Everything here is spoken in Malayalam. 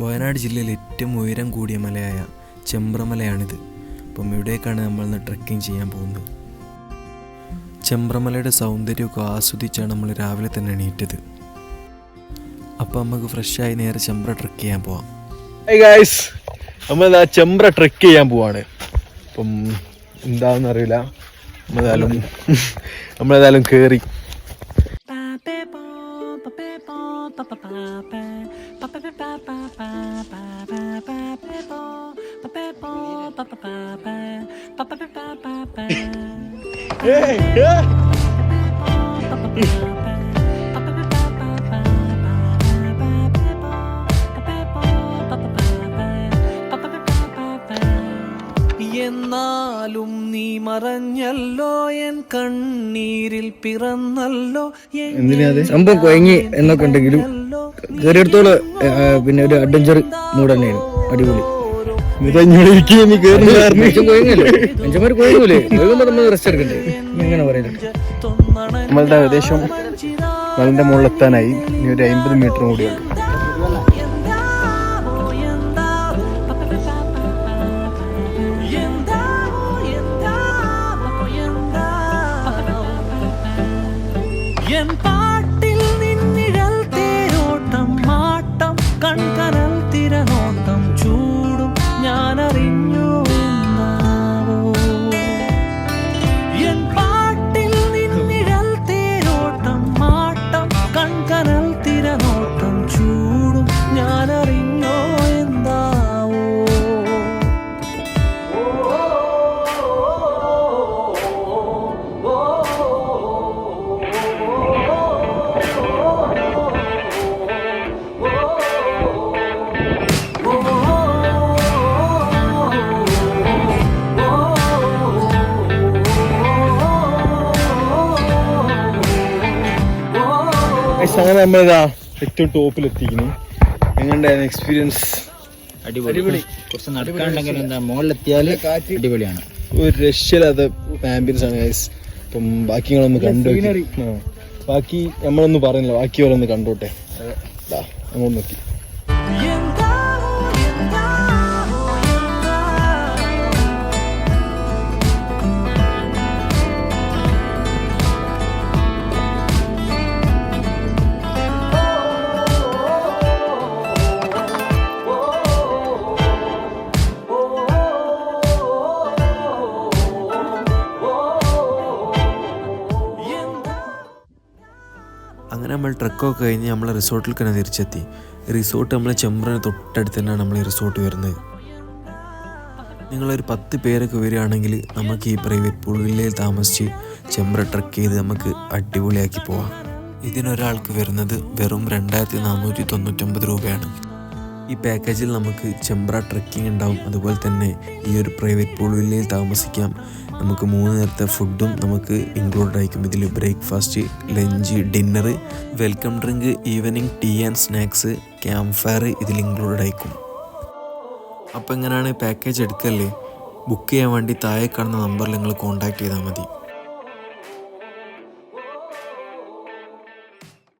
വയനാട് ജില്ലയിലെ ഏറ്റവും ഉയരം കൂടിയ മലയായ ചെമ്പ്രമലയാണിത്. അപ്പം ഇവിടേക്കാണ് നമ്മൾ ഇന്ന് ട്രക്കിംഗ് ചെയ്യാൻ പോകുന്നത്. ചെമ്പ്രമലയുടെ സൗന്ദര്യമൊക്കെ ആസ്വദിച്ചാണ് നമ്മൾ രാവിലെ തന്നെ എണീറ്റത്. അപ്പം നമുക്ക് ഫ്രഷായി നേരെ ചെമ്പ്ര ട്രക്ക് ചെയ്യാൻ പോവാം. ഗൈസ് നമ്മൾ ചെമ്പ്ര ട്രക്ക് ചെയ്യാൻ പോവാണ്. അപ്പം എന്താണെന്ന് അറിയില്ല നമ്മളേതായാലും നമ്മളേതായാലും കേറി എന്നാലും നീ മറഞ്ഞല്ലോ എൻ കണ്ണീരിൽ പിറന്നല്ലോ സംഭവം കുഴങ്ങി എന്നൊക്കെ ഉണ്ടെങ്കിലും കയറിയെടുത്തോളം പിന്നെ ഒരു അഡ്വഞ്ചർ മൂഡ് തന്നെയാണ്. അടിപൊളി. മനുഷ്യന്മാർ കുഴങ്ങൂലേ നമ്മൾ റെസ്റ്റ് എടുക്കണ്ടേ? പറയുന്നുണ്ട് നമ്മളുടെ ഏകദേശം മലന്റെ മുകളിലെത്താനായി. ഇനി ഒരു അമ്പത് മീറ്റർ കൂടിയുള്ളൂ പാട്ടിൽ നിന്നിഴൽ തേരോട്ടം മാട്ടം കൺകനൽ തിരനോട്ടം. അങ്ങനെ നമ്മളിതാ ഏറ്റവും ടോപ്പിൽ എത്തിക്കുന്നു എങ്ങനെയുണ്ടായിരുന്നു എക്സ്പീരിയൻസ് അടിപൊളി. കുറച്ച് എന്താ അടിപൊളിയാണ്. ഒരു രക്ഷയില്ലാത്ത ആംബിയൻസ് ആണ് ഗൈസ് അപ്പം ബാക്കി നിങ്ങളൊന്ന് കണ്ടു. ബാക്കി നമ്മളൊന്നും പറയുന്നില്ല ബാക്കി ഓരോന്ന് കണ്ടോട്ടെ ദാ, അങ്ങോട്ട് നോക്കി. അങ്ങനെ നമ്മൾ ട്രക്കൊക്കെ കഴിഞ്ഞ് നമ്മൾ റിസോർട്ടിൽ തന്നെ തിരിച്ചെത്തി. റിസോർട്ട് നമ്മൾ ചെമ്പ്രന് തൊട്ടടുത്ത് തന്നെയാണ് നമ്മൾ ഈ റിസോർട്ട് വരുന്നത്. നിങ്ങളൊരു പത്ത് പേരൊക്കെ വരികയാണെങ്കിൽ നമുക്ക് ഈ പ്രൈവറ്റ് പൂളിലേ താമസിച്ച് ചെമ്പ്ര ട്രക്ക് ചെയ്ത് നമുക്ക് അടിപൊളിയാക്കി പോവാം. ഇതിനൊരാൾക്ക് വരുന്നത് വെറും രണ്ടായിരത്തി നാനൂറ്റി തൊണ്ണൂറ്റൊമ്പത് രൂപയാണ്. ഈ പാക്കേജിൽ നമുക്ക് ചെമ്പ്ര ട്രക്കിംഗ് ഉണ്ടാവും. അതുപോലെ തന്നെ ഈ ഒരു പ്രൈവറ്റ് പൂൾ വില്ലയിൽ താമസിക്കാം. നമുക്ക് മൂന്ന് നേരത്തെ ഫുഡും നമുക്ക് ഇൻക്ലൂഡ് ആയിരിക്കും. ഇതിൽ breakfast lunch dinner welcome drink evening tea and snacks camp fire ഇതിൽ ഇൻക്ലൂഡഡ് ആയിരിക്കും. അപ്പോൾ എങ്ങനെയാണ് പാക്കേജ് എടുക്കല്ലേ ബുക്ക് ചെയ്യാൻ വേണ്ടി താഴെ കാണുന്ന നമ്പറിൽ നിങ്ങൾ കോൺടാക്ട് ചെയ്താൽ മതി.